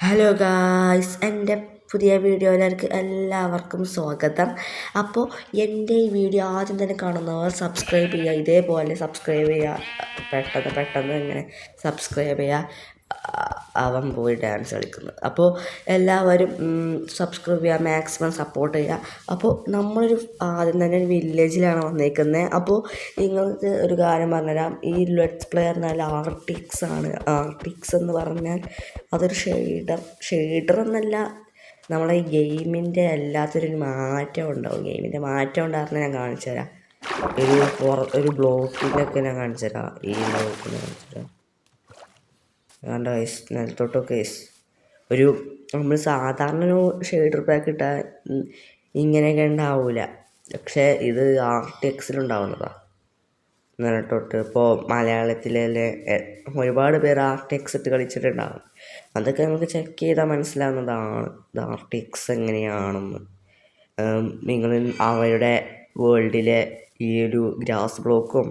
Hello guys എന്റെ പുതിയ വീഡിയോയിലേക്ക് എല്ലാവർക്കും സ്വാഗതം. അപ്പോൾ എന്റെ ഈ വീഡിയോ ആദ്യം തന്നെ കാണുന്നവർ സബ്സ്ക്രൈബ് ചെയ്യുക. ഇതേപോലെ സബ്സ്ക്രൈബ് ചെയ്യുക. പെട്ടെന്ന് പെട്ടെന്ന് ഇങ്ങനെ സബ്സ്ക്രൈബ് ചെയ്യുക. അവൻ പോയി ഡാൻസ് കളിക്കുന്നത്. അപ്പോൾ എല്ലാവരും സബ്സ്ക്രൈബ് ചെയ്യുക മാക്സിമം സപ്പോർട്ട് ചെയ്യുക. അപ്പോൾ നമ്മളൊരു ആദ്യം തന്നെ ഒരു വില്ലേജിലാണ് വന്നേക്കുന്നത് അപ്പോൾ നിങ്ങൾക്ക് ഒരു കാര്യം പറഞ്ഞുതരാം. ഈ ലെറ്റ്സ് പ്ലെയർ പറഞ്ഞാൽ ആർട്ടിക്സ് ആണ്. ആർട്ടിക്സ് എന്ന് പറഞ്ഞാൽ അതൊരു ഷെയ്ഡർ ഷെയ്ഡർ എന്നല്ല. നമ്മളെ ഈ ഗെയിമിന്റെ അല്ലാത്തൊരു മാറ്റം ഉണ്ടാവും. ഗെയിമിന്റെ മാറ്റം ഉണ്ടാകുന്ന ഞാൻ കാണിച്ചു തരാം ഒരു പുറ ഒരു ബ്ലോക്കിലൊക്കെ ഞാൻ കാണിച്ചു തരാം ഈ ബ്ലോക്കിൽ കാണിച്ചു തരാം വേണ്ട ഗൈസ് നിലത്തോട്ടൊക്കെ ഗൈസ് ഒരു നമ്മൾ സാധാരണ ഒരു ഷെയ്ഡർ പാക്ക് ഇട്ടാൽ ഇങ്ങനെയൊക്കെ ഉണ്ടാവില്ല പക്ഷേ ഇത് ആർട്ടിക്സിലുണ്ടാവുന്നതാണ് നിലത്തോട്ട് ഇപ്പോൾ മലയാളത്തിലെ ഒരുപാട് പേർ ആർട്ടിക്സ് ഇട്ട് കളിച്ചിട്ടുണ്ടാകും അതൊക്കെ നമുക്ക് ചെക്ക് ചെയ്താൽ മനസ്സിലാവുന്നതാണ്. ഇത് ആർട്ടിക്സ് എങ്ങനെയാണെന്ന്. നിങ്ങൾ അവരുടെ വേൾഡിലെ ഈ ഒരു ഗ്രാസ് ബ്ലോക്കും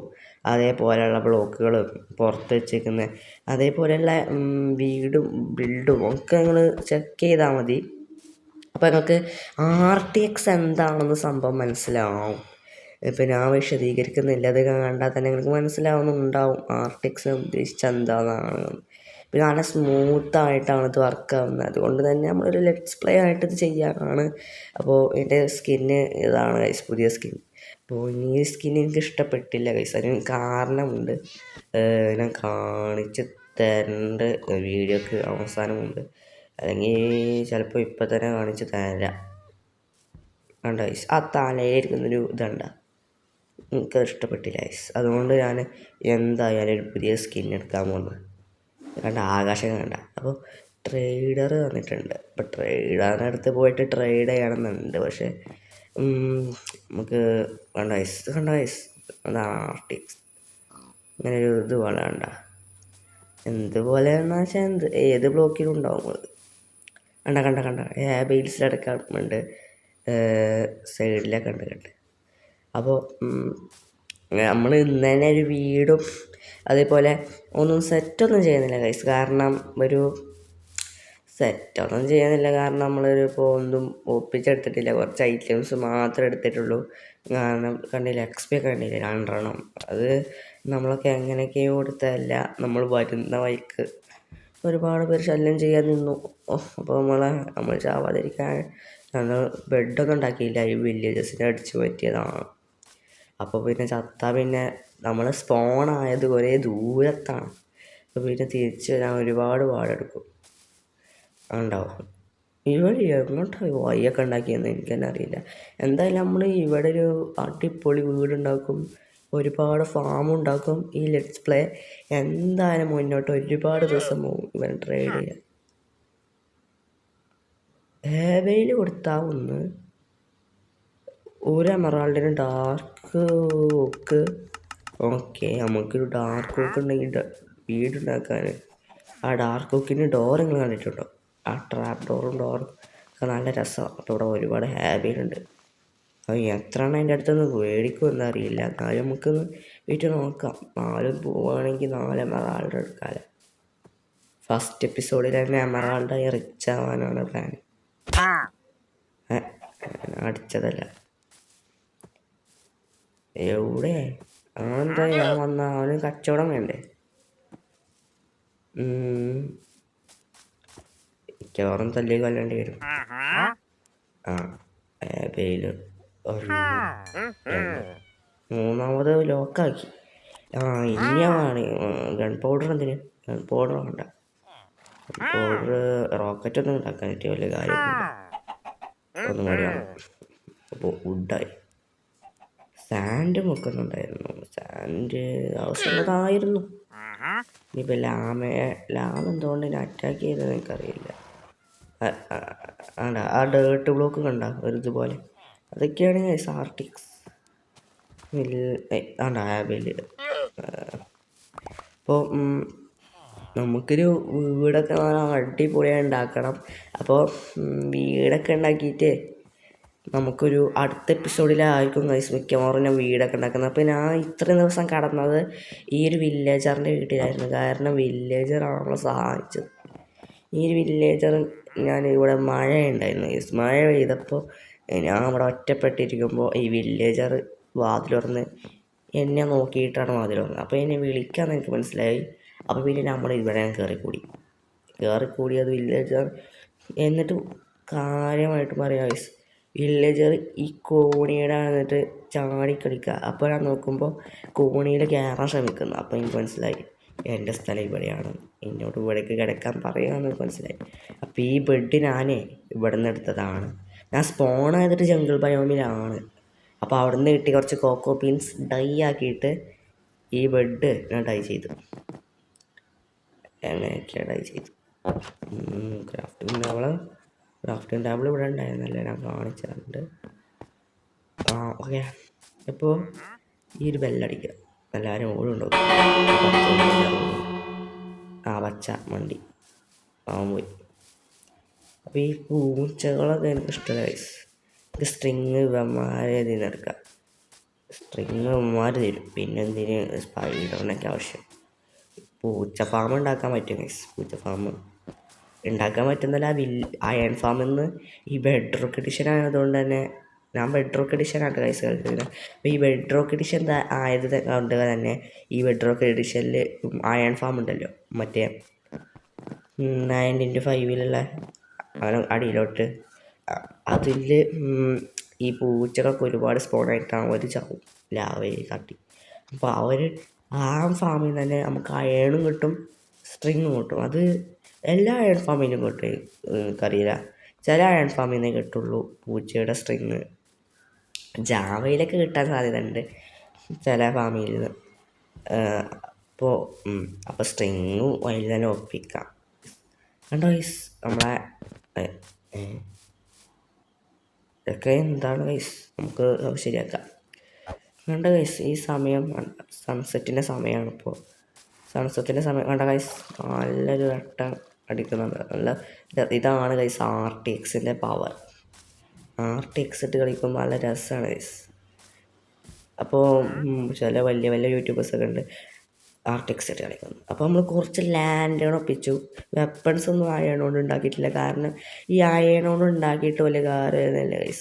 അതേപോലെയുള്ള ബ്ലോക്കുകൾ പുറത്ത് വെച്ചേക്കുന്ന. അതേപോലെയുള്ള വീടും ബിൽഡും ഒക്കെ നിങ്ങൾ ചെക്ക് ചെയ്താൽ മതി. അപ്പോൾ നിങ്ങൾക്ക് ആർ ടി എക്സ് എന്താണെന്ന് സംഭവം മനസ്സിലാവും. ഇപ്പം ഞാൻ വിശദീകരിക്കുന്നില്ല. അത് കണ്ടാൽ തന്നെ നിങ്ങൾക്ക് മനസ്സിലാവുന്നുണ്ടാവും ആർ ടി എക്സ് ഉദ്ദേശിച്ച എന്താണെന്നാണ് പിന്നെ നല്ല സ്മൂത്തായിട്ടാണ് ഇത് വർക്ക് ആവുന്നത് അതുകൊണ്ട് തന്നെ നമ്മളൊരു ലെറ്റ്സ് പ്ലേ ആയിട്ട് ഇത് ചെയ്യാനാണ് അപ്പോൾ എന്റെ സ്കിന്ന് ഇതാണ് പുതിയ സ്കിൻ അപ്പോൾ ഈ സ്കിൻ എനിക്ക് ഇഷ്ടപ്പെട്ടില്ല ഗൈസ് അതിന് കാരണമുണ്ട്. ഞാൻ കാണിച്ച് തരേണ്ട വീഡിയോക്ക് അവസാനമുണ്ട്. അല്ലെങ്കിൽ ചിലപ്പോൾ ഇപ്പം തന്നെ കാണിച്ച് തരാം. കണ്ട ഗൈസ് ആ തലയിരിക്കുന്നൊരു ഇതണ്ട. എനിക്ക് ഇഷ്ടപ്പെട്ടില്ല ഗൈസ് അതുകൊണ്ട് ഞാൻ എന്തായാലും ഒരു പുതിയ സ്കിൻ എടുക്കാൻ പോകുന്നത് കണ്ട ആകാശം കണ്ട. അപ്പോൾ ട്രേഡർ വന്നിട്ടുണ്ട്. അപ്പോൾ ട്രേഡറിനടുത്ത് പോയിട്ട് ട്രേഡ് ചെയ്യണമെന്നുണ്ട് പക്ഷേ നമുക്ക് വേണ്ട വയസ്സ് കണ്ട വയസ്സ് അതാണ് ആർട്ടിക്സ് ഇങ്ങനെ ഒരു ഇത് പോലെ വേണ്ട എന്തുപോലെ എന്ന് വെച്ചാൽ എന്ത് ഏത് ബ്ലോക്കിലും ഉണ്ടാവും അത്. കണ്ട കണ്ട കണ്ട. ബെയിൽസിലടക്കമുണ്ട് സൈഡിലൊക്കെ ഉണ്ട് കണ്ട്. അപ്പോൾ നമ്മൾ ഇന്ന് തന്നെ ഒരു വീടും അതേപോലെ ഒന്നും സെറ്റൊന്നും ചെയ്യുന്നില്ല ഗൈസ് കാരണം ഒരു സെറ്റൊന്നും ചെയ്യുന്നില്ല കാരണം നമ്മളൊരു ഇപ്പോൾ ഒന്നും ഒപ്പിച്ചെടുത്തിട്ടില്ല. കുറച്ച് ഐറ്റംസ് മാത്രമേ എടുത്തിട്ടുള്ളൂ. കാരണം കണ്ടില്ല എക്സ്പി കണ്ടില്ല രണ്ടെണ്ണം. അത് നമ്മളൊക്കെ എങ്ങനെയൊക്കെയോ കൊടുത്തതല്ല. നമ്മൾ വരുന്ന വഴിക്ക് ഒരുപാട് പേര് ശല്യം ചെയ്യാൻ നിന്നു. അപ്പോൾ നമ്മളെ നമ്മൾ ചാവാതിരിക്കാൻ ഞങ്ങൾ ബെഡൊന്നും ഉണ്ടാക്കിയില്ല. ഈ വില്ലേജസിനെ അടിച്ചു പറ്റിയതാണ്. അപ്പോൾ പിന്നെ ചത്ത പിന്നെ നമ്മൾ സ്പോൺ ആയത് ഒരേ ദൂരത്താണ്. അപ്പോൾ പിന്നെ തിരിച്ച് വരാൻ ഒരുപാട് പാടെടുക്കും. ഉണ്ടാവും. ഇവിടെ എങ്ങോട്ടാണ് വഴിയൊക്കെ ഉണ്ടാക്കിയെന്ന് എനിക്ക് തന്നെ അറിയില്ല എന്തായാലും നമ്മൾ ഇവിടെ ഒരു അടിപൊളി വീടുണ്ടാക്കും ഒരുപാട് ഫാം ഉണ്ടാക്കും ഈ ലെറ്റ്സ് പ്ലേ എന്തായാലും മുന്നോട്ട് ഒരുപാട് ദിവസം പോകും ഇവൻ ട്രേഡ് ചെയ്യാൻ ഹേവയിൽ കൊടുത്താൽ ഒന്ന്. ഒരു എമറാൾഡിന് ഡാർക്ക് ഓക്ക് ഓക്കെ നമുക്കൊരു ഡാർക്ക് ഓക്ക് ഉണ്ടെങ്കിൽ വീടുണ്ടാക്കാൻ ആ ഡാർക്ക് ഓക്കിന്റെ ഡോർ നിങ്ങൾ കണ്ടിട്ടുണ്ടോ? ആ ട്രാപ്പ് ഡോറും ഡോറും ഒക്കെ നല്ല രസമാണ് അപ്പോൾ ഇവിടെ ഒരുപാട് ഹാബിയുണ്ട് അത് എത്ര എണ്ണം അതിന്റെ അടുത്തുനിന്ന് മേടിക്കുമെന്ന് അറിയില്ല. എന്നാലും നമുക്കൊന്ന് വീട്ടിൽ നോക്കാം. നാലും പോവുകയാണെങ്കിൽ നാല് എമറാൾഡ് എടുക്കാമല്ലോ ഫസ്റ്റ് എപ്പിസോഡിൽ തന്നെ എമറാൾഡായി റിച്ച് ആവാനാണ് പ്ലാൻ അടിച്ചതല്ല എവിടെ? അവനെന്താ ഞാൻ വന്ന അവന് കച്ചവടം വേണ്ടേ? മിക്കവാറും തല്ലി കൊല്ലേണ്ടി വരും. ആ പേര് മൂന്നാമത് ലോക്കാക്കി. ആ ഇനിയാണ് ഗൺ പൗഡർ എന്തിന്? ഗൺ പൗഡർ വേണ്ട. പൗഡർ റോക്കറ്റ് ഒന്നും ഉണ്ടാക്കാൻ പറ്റിയ വലിയ കാര്യമൊന്നുമില്ല. ഒന്നും കൂടിയാണ് അപ്പോൾ വുഡായി സാൻഡ് മുക്കുന്നുണ്ടായിരുന്നു. സാൻഡ് ആവശ്യമുള്ളതായിരുന്നു. ഇനിയിപ്പോൾ ലാമയെ ലാമെന്തുകൊണ്ട് എന്നെ അറ്റാക്ക് ചെയ്തത് എനിക്കറിയില്ല. ആണ്ട ആ ഡേർട്ട് ബ്ലോക്ക് കണ്ട? ഒരു ഇതുപോലെ അതൊക്കെയാണ് സാർട്ടിക്സ് ആണ്ട ആബിൽ അപ്പോൾ നമുക്കൊരു വീടൊക്കെ അടിപൊളിയായി ഉണ്ടാക്കണം. അപ്പോൾ വീടൊക്കെ ഉണ്ടാക്കിയിട്ട് നമുക്കൊരു അടുത്ത എപ്പിസോഡിലായിരിക്കും ഗൈസ് മിക്കവാറും ഞാൻ വീടൊക്കെ ഉണ്ടാക്കുന്നത്. അപ്പോൾ ഞാൻ ഇത്രയും ദിവസം കടന്നത് ഈ ഒരു വില്ലേജറിന്റെ വീട്ടിലായിരുന്നു. കാരണം വില്ലേജറാണ് നമ്മളെ സഹായിച്ചത് ഈ ഒരു വില്ലേജർ ഞാൻ ഇവിടെ മഴ ഉണ്ടായിരുന്നു യെസ് മഴ പെയ്തപ്പോൾ ഞാൻ അവിടെ ഒറ്റപ്പെട്ടിരിക്കുമ്പോൾ ഈ വില്ലേജർ വാതിൽ തുറന്ന് എന്നെ നോക്കിയിട്ടാണ് വാതിൽ തുറന്നത്. അപ്പോൾ എന്നെ വിളിക്കാൻ എനിക്ക് മനസ്സിലായി. അപ്പോൾ പിന്നെ നമ്മൾ ഇവിടെ ഞാൻ കയറിക്കൂടി അത് വില്ലേജർ എന്നിട്ട് കാര്യമായിട്ട് പറയാം യെസ് വില്ലേജർ ഈ കോണിയുടെ എന്നിട്ട് ചാടി കളിക്കുക അപ്പോൾ ഞാൻ നോക്കുമ്പോൾ കോണിയിൽ കയറാൻ ശ്രമിക്കുന്നു. അപ്പോൾ എനിക്ക് മനസ്സിലായി. എന്റെ സ്ഥലം ഇവിടെയാണ്. എന്നോട് ഇവിടേക്ക് കിടക്കാൻ പറയുകയെന്ന് മനസ്സിലായി. അപ്പോൾ ഈ ബെഡ് ഞാനേ ഇവിടെ നിന്ന് എടുത്തതാണ്. ഞാൻ സ്പോൺ ആയതിട്ട് ജംഗിൾ ബയോമിലാണ് അപ്പോൾ അവിടെ നിന്ന് കിട്ടി കുറച്ച് കോക്കോ ബീൻസ് ഡൈ ആക്കിയിട്ട് ഈ ബെഡ് ഞാൻ ഡൈ ചെയ്തു. എങ്ങനെയൊക്കെയാണ് ഡൈ ചെയ്തു ക്രാഫ്റ്റിംഗ് ടേബിൾ ക്രാഫ്റ്റിംഗ് ടേബിൾ ഇവിടെ ഉണ്ടായിരുന്നല്ലേ? ഞാൻ കാണിച്ചിട്ടുണ്ട്. ആ ഓക്കെ ഇപ്പോൾ ഈ ഒരു ബെല്ലടിക്കുക എല്ലാവരും ഓടുണ്ടാവും ആ പച്ച മണ്ടി പാവം പോയി. അപ്പോൾ ഈ പൂച്ചകളൊക്കെ എനിക്ക് ഇഷ്ടമല്ല വയസ്സ് എനിക്ക് സ്ട്രിങ് ഇവന്മാരെ ഇതിന് എടുക്കാം സ്ട്രിങ് ഇവന്മാർ തരും. പിന്നെ എന്തിന്? സ്പൈഡറിനൊക്കെ ആവശ്യം. പൂച്ച ഫാം ഉണ്ടാക്കാൻ പറ്റും ഗൈസ് പൂച്ച ഫാം ഉണ്ടാക്കാൻ പറ്റുന്നല്ല വിൽ അയൺ ഫാമിൽ നിന്ന് ഈ ബെഡ് റോക്ക് എഡിഷൻ ആയതുകൊണ്ട് തന്നെ ഞാൻ ബെഡ്റോക്ക് എഡിഷനാണ് ഗൈസ് കളിക്കുന്നത് അപ്പോൾ ഈ ബെഡ്റോക്ക് എഡിഷൻ ആയത് കൊണ്ട് തന്നെ ഈ ബെഡ്റോക്ക് എഡിഷനിൽ അയൺ ഫാം ഉണ്ടല്ലോ. മറ്റേ നയൻ ഇന്റു ഫൈവിലുള്ള അങ്ങനെ അടിയിലോട്ട് അതിൽ ഈ പൂച്ചകൾക്ക് ഒരുപാട് സ്പോൺ സ്പോണായിട്ടാണ് അവർ ചാവും ലാവയിൽ കാട്ടി. അപ്പോൾ അവർ ആ ഫാമിൽ നിന്ന് തന്നെ നമുക്ക് അയണും കിട്ടും സ്ട്രിങ്ങും കിട്ടും. അത് എല്ലാ അയൺ ഫാമിലും കിട്ടും. എനിക്കറിയില്ല. ചില അയൺ ഫാമിൽ നിന്നേ കിട്ടുള്ളൂ പൂച്ചയുടെ സ്ട്രിങ് ജാവയിലൊക്കെ കിട്ടാൻ സാധ്യതയുണ്ട് ചില ഫാമിൽ നിന്ന്. അപ്പോൾ അപ്പോൾ സ്ട്രിങ്ങും അതിൽ തന്നെ ഒപ്പിക്കാം. കണ്ടോ ഗൈസ് നമ്മളെ ഇതൊക്കെ എന്താണ് ഗൈസ് നമുക്ക് ശരിയാക്കാം. കണ്ട ഗൈസ് ഈ സമയം സൺസെറ്റിന്റെ സമയമാണ് ഇപ്പോൾ സൺസെറ്റിന്റെ സമയം കണ്ട ഗൈസ് നല്ലൊരു വട്ടം അടിക്കുന്നുണ്ട്. നല്ല ഇതാണ് ഗൈസ് ആർ ടി എക്സിന്റെ പവർ ആർ ടി എക്സ് ഇട്ട് കളിക്കുമ്പോൾ നല്ല രസമാണ് അപ്പോൾ ചില വലിയ വലിയ യൂട്യൂബേഴ്സൊക്കെ ഉണ്ട് ആർട്ടിക്സ് ഇട്ട് കളിക്കുന്നു. അപ്പോൾ നമ്മൾ കുറച്ച് ലാൻഡുകൾ ഒപ്പിച്ചു. വെപ്പൺസ് ഒന്നും അയൺ ഉണ്ടാക്കിയിട്ടില്ല കാരണം ഈ അയൺ ഉണ്ടാക്കിയിട്ട് വലിയ കാര്യമൊന്നുമില്ല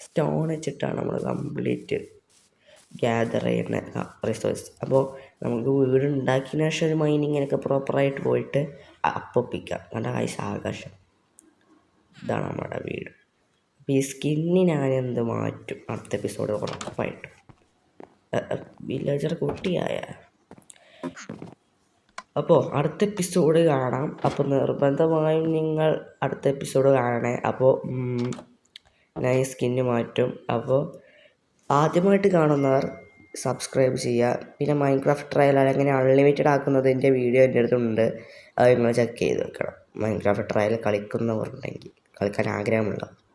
സ്റ്റോൺ വെച്ചിട്ടാണ് നമ്മൾ കംപ്ലീറ്റ് ഗ്യാദർ ചെയ്യുന്ന റിസോഴ്സ് അപ്പോൾ നമുക്ക് വീട് ഉണ്ടാക്കിയതിന് ശേഷം ഒരു മൈനിങ്ങിനൊക്കെ പ്രോപ്പറായിട്ട് പോയിട്ട് അപ്പൊപ്പിക്കാം. കണ്ട ഗൈസ് ആകാശം. ഇതാണ് നമ്മുടെ വീട്. ഈ സ്കിന്നി ഞാൻ എന്ത് മാറ്റും? അടുത്ത എപ്പിസോഡ് ഉറപ്പായിട്ടും. വില്ലേജർ കുട്ടിയായ. അപ്പോൾ അടുത്ത എപ്പിസോഡ് കാണാം. അപ്പോൾ നിർബന്ധമായും നിങ്ങൾ അടുത്ത എപ്പിസോഡ് കാണണേ. അപ്പോൾ ഞാൻ ഈ സ്കിന്ന് മാറ്റും. അപ്പോൾ ആദ്യമായിട്ട് കാണുന്നവർ സബ്സ്ക്രൈബ് ചെയ്യുക. പിന്നെ മൈൻക്രാഫ്റ്റ് ട്രയൽ എങ്ങനെ അൺലിമിറ്റഡ് ആക്കുന്നതിന്റെ വീഡിയോ എന്റെ അടുത്തുണ്ട്. അത് നിങ്ങൾ ചെക്ക് ചെയ്ത് വെക്കണം. മൈൻക്രാഫ്റ്റ് ട്രയൽ കളിക്കുന്നവർ ഉണ്ടെങ്കിൽ കളിക്കാൻ ആഗ്രഹമുള്ള